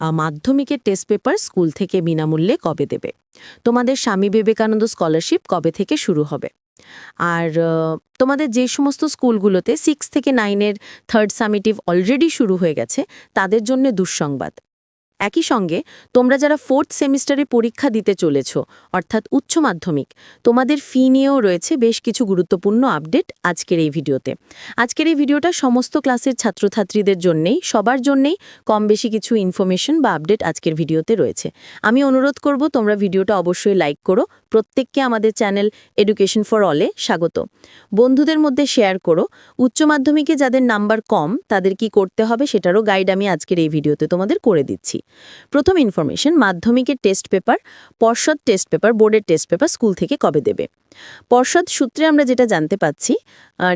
মাধ্যমিকের test paper school থেকে বিনামূল্যে কবে দেবে? তোমাদের স্বামী বিবেকানন্দ স্কলারশিপ কবে থেকে শুরু হবে? আর তোমাদের যে সমস্ত স্কুলগুলোতে সিক্স থেকে নাইনের থার্ড সামিটিভ অলরেডি শুরু হয়ে গেছে, তাদের জন্য দুঃসংবাদ। একই সঙ্গে তোমরা যারা ফোর্থ সেমিস্টারে পরীক্ষা দিতে চলেছ, অর্থাৎ উচ্চ মাধ্যমিক, তোমাদের ফি নিয়েও রয়েছে বেশ কিছু গুরুত্বপূর্ণ আপডেট আজকের এই ভিডিওতে। আজকের এই ভিডিওটা সমস্ত ক্লাসের ছাত্রছাত্রীদের জন্যেই, সবার জন্যেই কম বেশি কিছু ইনফরমেশন বা আপডেট আজকের ভিডিওতে রয়েছে। আমি অনুরোধ করব, তোমরা ভিডিওটা অবশ্যই লাইক করো। প্রত্যেককে আমাদের চ্যানেল এডুকেশন ফর অলে স্বাগত। বন্ধুদের মধ্যে শেয়ার করো। উচ্চ মাধ্যমিকে যাদের নাম্বার কম, তাদের কি করতে হবে সেটারও গাইড আমি আজকের এই ভিডিওতে তোমাদের করে দিচ্ছি। প্রথম ইনফরমেশন মাধ্যমিকের টেস্ট পেপার পর্ষদ টেস্ট পেপার বোর্ডের টেস্ট পেপার স্কুল থেকে কবে দেবে? পর্ষদ সূত্রে আমরা যেটা জানতে পাচ্ছি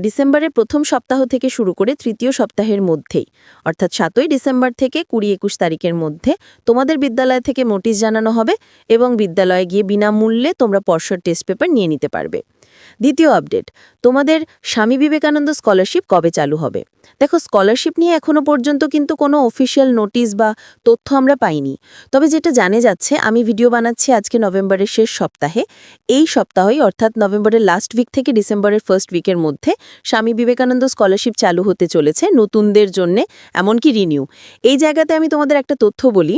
ডিসেম্বরের প্রথম সপ্তাহ থেকে শুরু করে তৃতীয় সপ্তাহের মধ্যেই, অর্থাৎ সাতই ডিসেম্বর থেকে কুড়ি একুশ তারিখের মধ্যে তোমাদের বিদ্যালয় থেকে নোটিশ জানানো হবে এবং বিদ্যালয়ে গিয়ে বিনামূল্যে তোমরা পর্ষদ টেস্ট পেপার নিয়ে নিতে পারবে। দ্বিতীয় আপডেট, তোমাদের স্বামী বিবেকানন্দ স্কলারশিপ কবে চালু হবে? দেখো, স্কলারশিপ নিয়ে এখনও পর্যন্ত কিন্তু কোনো অফিসিয়াল নোটিশ বা তথ্য আমরা পাইনি। তবে যেটা জানে যাচ্ছে, আমি ভিডিও বানাচ্ছি আজকে নভেম্বরের শেষ সপ্তাহে। এই সপ্তাহেই, অর্থাৎ নভেম্বরের লাস্ট উইক থেকে ডিসেম্বরের ফার্স্ট উইকের মধ্যে, স্বামী বিবেকানন্দ স্কলারশিপ চালু হতে চলেছে নতুনদের জন্যে, এমনকি রিনিউ এই জায়গাতে আমি তোমাদের একটা তথ্য বলি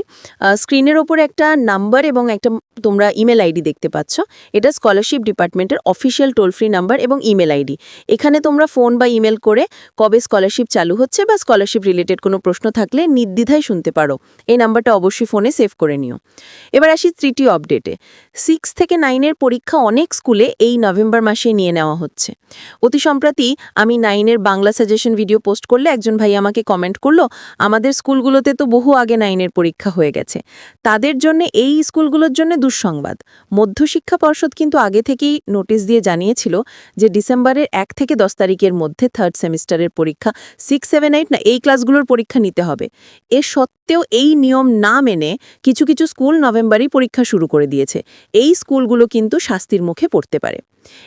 স্ক্রিনের ওপর একটা নাম্বার এবং একটা তোমরা ইমেল আইডি দেখতে পাচ্ছ। এটা স্কলারশিপ ডিপার্টমেন্টের অফিসিয়াল টোল ফ্রি নাম্বার এবং ইমেল আইডি এখানে তোমরা ফোন বা ইমেল করে কবে স্কলারশিপ চালু হচ্ছে বা স্কলারশিপ রিলেটেড কোনো প্রশ্ন থাকলে নির্দ্বিধায় শুনতে পারো। এই নাম্বারটা অবশ্যই ফোনে সেভ করে নিও। এবার আসি তৃতীয় আপডেটে সিক্স থেকে নাইনের পরীক্ষা অনেক স্কুলে এই নভেম্বর মাসে নিয়ে নেওয়া হচ্ছে। অতি সম্প্রতি আমি নাইনের বাংলা সাজেশন ভিডিও পোস্ট করলে একজন ভাই আমাকে কমেন্ট করল, আমাদের স্কুলগুলোতে তো বহু আগে নাইনের পরীক্ষা হয়ে গেছে। তাদের জন্য, এই স্কুলগুলোর জন্য দুঃসংবাদ। মধ্যশিক্ষা পর্ষদ কিন্তু আগে থেকেই নোটিশ দিয়ে জানিয়েছিল যে ডিসেম্বরের এক থেকে দশ তারিখের মধ্যে থার্ড সেমিস্টারের পরীক্ষা, সিক্স, সেভেন, এইট, না, এই ক্লাসগুলোর পরীক্ষা নিতে হবে। এ সত্ত্বেও এই নিয়ম না মেনে কিছু কিছু স্কুল নভেম্বরেই পরীক্ষা শুরু করে দিয়েছে। এই স্কুলগুলো কিন্তু শাস্তির মুখে পড়তে পারে।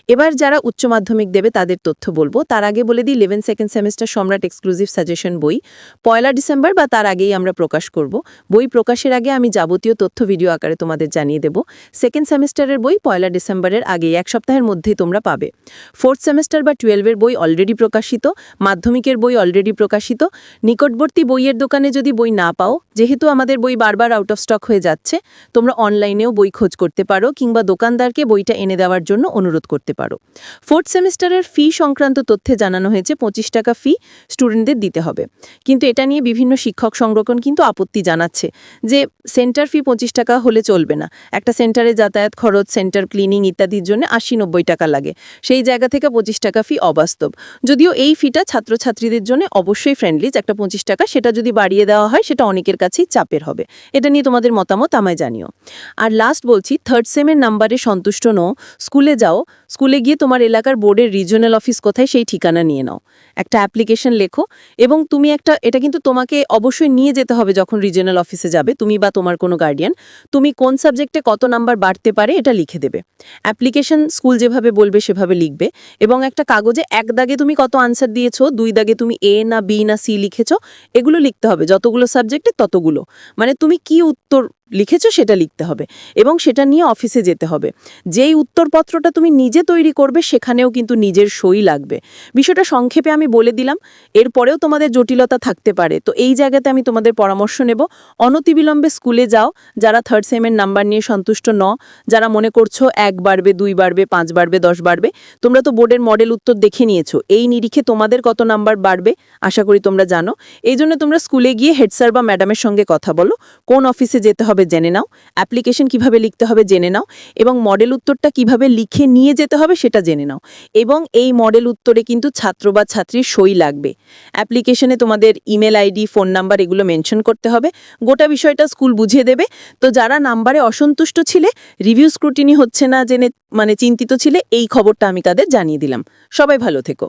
এবার যারা উচ্চ মাধ্যমিক দেবে তাদের তথ্য বলব। তার আগে বলে দিই eleven second semester Samrat exclusive suggestion বই। পয়লা ডিসেম্বর বা তার আগেই আমরা প্রকাশ করব। বই প্রকাশের আগে আমি যাবতীয় তথ্য ভিডিও আকারে তোমাদের জানিয়ে দেব। সেকেন্ড সেমিস্টারের বই পয়লা ডিসেম্বরের আগেই এক সপ্তাহের মধ্যেই তোমরা পাবে। ফোর্থ সেমিস্টার বা টুয়েলভের বই অলরেডি প্রকাশিত। মাধ্যমিকের বই অলরেডি প্রকাশিত। নিকটবর্তী বইয়ের দোকানে যদি বই না পাও যেহেতু আমাদের বই বারবার আউট অফ স্টক হয়ে যাচ্ছে, তোমরা অনলাইনেও বই খোঁজ করতে পারো কিংবা দোকানদারকে বইটা এনে দেওয়ার জন্য অনুরোধ করতে পারো। ফোর্থ সেমিস্টারের ফি সংক্রান্ত তথ্যে জানানো হয়েছে পঁচিশ টাকা ফি স্টুডেন্টদের দিতে হবে। কিন্তু এটা নিয়ে বিভিন্ন শিক্ষক সংরক্ষণ কিন্তু আপত্তি জানাচ্ছে যে সেন্টার ফি পঁচিশ টাকা হলে চলবে না। একটা সেন্টারে যাতায়াত খরচ সেন্টার ক্লিনিং ইত্যাদির জন্য আশি নব্বই টাকা লাগে। সেই জায়গা থেকে পঁচিশ টাকা ফি অবাস্তব। যদিও এই ফিটা ছাত্রছাত্রীদের জন্য অবশ্যই ফ্রেন্ডলি একটা পঁচিশ টাকা সেটা যদি বাড়িয়ে দেওয়া হয়, সেটা অনেকের কাছেই চাপের হবে। এটা নিয়ে তোমাদের মতামত আমায় জানিও। আর লাস্ট বলছি থার্ড সেমের নাম্বারে সন্তুষ্ট নও। স্কুলে যাও। স্কুলে গিয়ে তোমার এলাকার বোর্ডের রিজিওনাল অফিস কোথায় সেই ঠিকানা নিয়ে নাও। একটা অ্যাপ্লিকেশন লেখো এবং তুমি একটা, এটা কিন্তু তোমাকে অবশ্যই নিয়ে যেতে হবে যখন রিজিওনাল অফিসে যাবে, তুমি বা তোমার কোনো গার্ডিয়ান তুমি কোন সাবজেক্টে কত নাম্বার বাড়তে পারে এটা লিখে দেবে। অ্যাপ্লিকেশন স্কুল যেভাবে বলবে সেভাবে লিখবে এবং একটা কাগজে এক দাগে তুমি কত আনসার দিয়েছ, দুই দাগে তুমি এ না বি না সি লিখেছো, এগুলো লিখতে হবে। যতগুলো সাবজেক্টে ততগুলো। মানে তুমি কি উত্তর লিখেছো সেটা লিখতে হবে এবং সেটা নিয়ে অফিসে যেতে হবে। যেই উত্তরপত্রটা তুমি নিজে তৈরি করবে সেখানেও কিন্তু নিজের সই লাগবে। বিষয়টা সংক্ষেপে আমি বলে দিলাম, এরপরেও তোমাদের জটিলতা থাকতে পারে। তো এই জায়গাতে আমি তোমাদের পরামর্শ নেব, অনতিবিলম্বে স্কুলে যাও, যারা থার্ড সেমের নাম্বার নিয়ে সন্তুষ্ট ন যারা মনে করছ এক বাড়বে, দুই বাড়বে, পাঁচ বাড়বে, দশ বাড়বে, তোমরা তো বোর্ডের মডেল উত্তর দেখে নিয়েছো। এই নিরিখে তোমাদের কত নাম্বার বাড়বে, আশা করি তোমরা জানো। এই জন্য তোমরা স্কুলে গিয়ে হেড স্যার বা ম্যাডামের সঙ্গে কথা বলো, কোন অফিসে যেতে হবে জেনে নাও অ্যাপ্লিকেশন কীভাবে লিখতে হবে জেনে নাও, এবং মডেল উত্তরটা কীভাবে লিখে নিয়ে যেতে হবে সেটা জেনে নাও। এবং এই মডেল উত্তরে কিন্তু ছাত্র বা ছাত্রীর সই লাগবে। অ্যাপ্লিকেশনে তোমাদের ইমেল আইডি ফোন নাম্বার এগুলো মেনশন করতে হবে। গোটা বিষয়টা স্কুল বুঝিয়ে দেবে। তো যারা নাম্বারে অসন্তুষ্ট ছিলে রিভিউ স্ক্রুটিনি হচ্ছে না জেনে মানে চিন্তিত ছিলে, এই খবরটা আমি তাদের জানিয়ে দিলাম। সবাই ভালো থেকো।